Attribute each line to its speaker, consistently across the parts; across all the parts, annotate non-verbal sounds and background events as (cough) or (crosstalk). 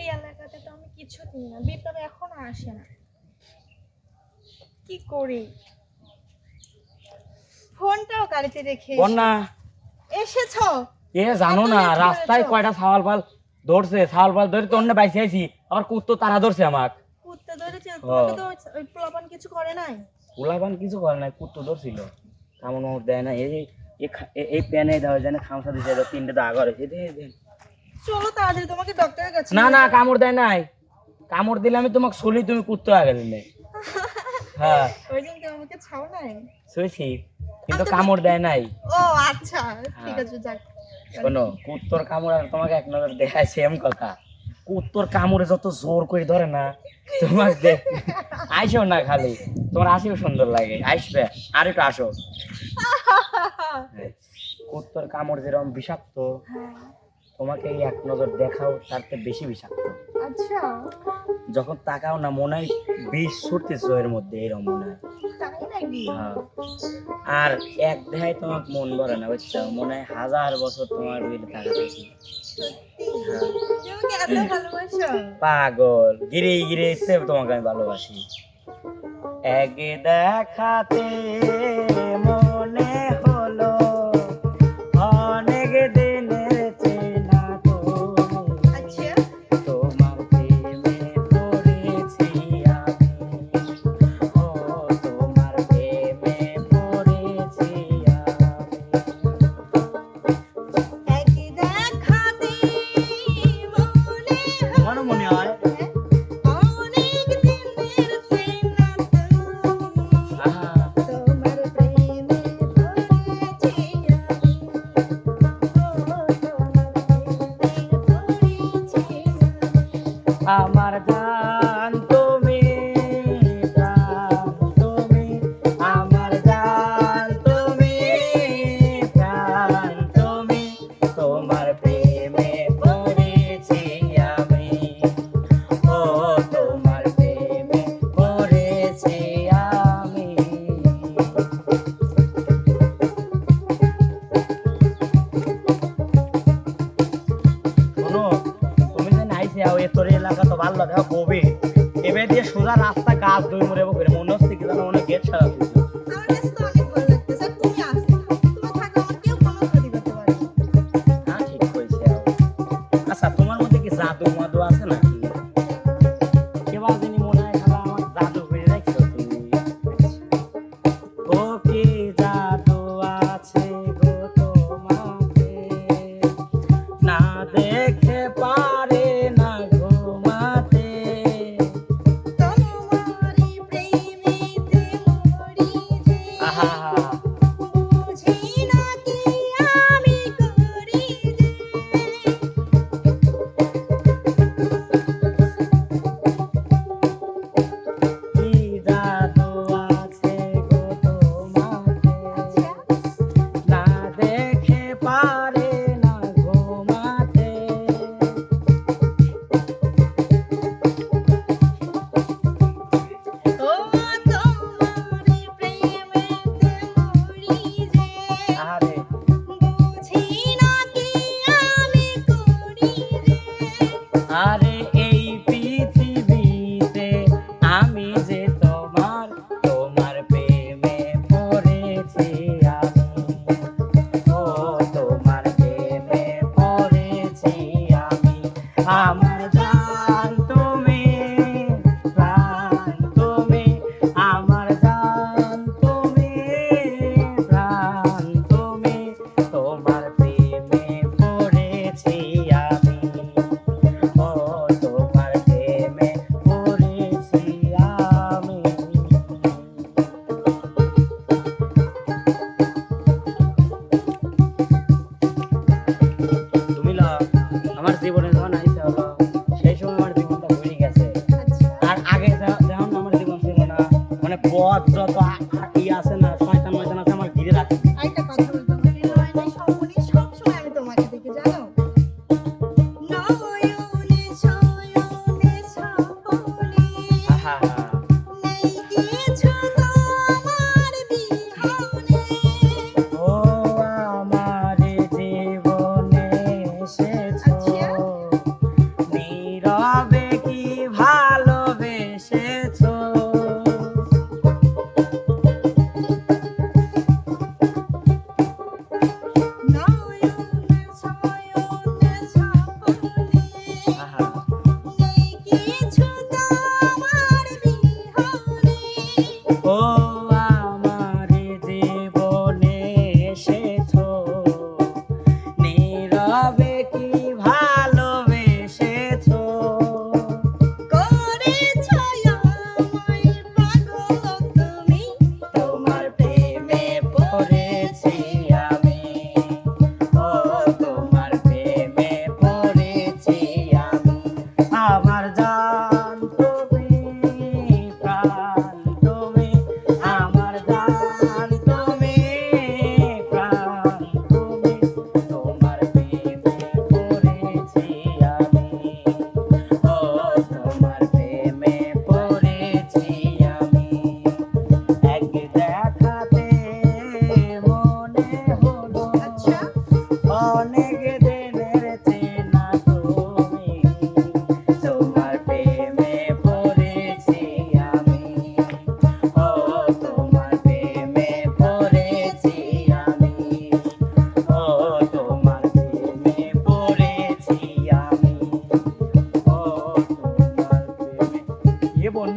Speaker 1: এই এলাকাতে তো আমি কিছু দিই না। বিপ্লব এখনও আসে না। কি করি? ফোনটাও গাড়িতে রেখে
Speaker 2: বন্যা।
Speaker 1: এসেছ?
Speaker 2: এ জানো না রাস্তায় কয়টা ছাওয়াল পাল ধরছে ছাওয়াল পাল ধরে তো অন্য বাইসে আইছি আবার কুত্তো তারা ধরছে আমাক।
Speaker 1: কুত্তে ধরেছে। তোমাকে তো ওই প্লাবন কিছু করে নাই?
Speaker 2: গোলাপান কিছু করে নাই কুত্তো ধরছিল। মামড় দেয় না এই এই প্যানে দেওয়া যায় না খামসা এটা তিনটে দাগ হয়েছে
Speaker 1: চলো তাড়াতাড়ি তোমাকে ডক্টরের কাছে
Speaker 2: না না কামড় দেয় নাই। কামড় দিলে আমি তোমাকে শুনি তুমি কুত্তো আগে দিলে। হ্যাঁ।
Speaker 1: ওই দিন আমাকে ছাও নাই?
Speaker 2: শুয়েছি কিন্তু কামড় দেয় নাই।
Speaker 1: ও আচ্ছা ঠিক
Speaker 2: হ্যাঁ।
Speaker 1: আছে যাক।
Speaker 2: শোনো কুত্তর কামড় আর তোমাকে এক নজর দেখায় সেম কথা। কুত্তর কামড়ে যত জোর করে ধরে না তোমার দেখ আইসো না খালি তোমার আসিও সুন্দর লাগে। আসবে আর একটু আসো। (laughs) হ্যাঁ। কুত্তর কামড় যেরকম বিষাক্ত
Speaker 1: হ্যাঁ।
Speaker 2: তোমাকে এই এক নজর দেখাও তার থেকে বেশি বিষাক্ত।
Speaker 1: আচ্ছা।
Speaker 2: যখন তাকাও না মনে হয় বিষ ছুটতেছো এর মধ্যে এরকম মনে হয়। হ্যাঁ। আর এক দেখায় তোমার মন ভরে না বুঝছ? মনে হয় হাজার বছর তোমার দিকে তাকাতেছি হ্যাঁ। পাগল। গিরে গিরে তোমাকে আমি ভালোবাসি। এক দেখাতে মনে শোনো, তুমি যে নাইছে আও, এ তোর এলাকা তো ভালো দেখো কবে এবে দিয়ে সোজা রাস্তা কাজ দুই মরে করে মনে হচ্ছে কি জানো অনেক গেট ছাড়া আরে মানে পথ যত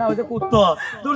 Speaker 2: ওই যে কুত্তা দূর।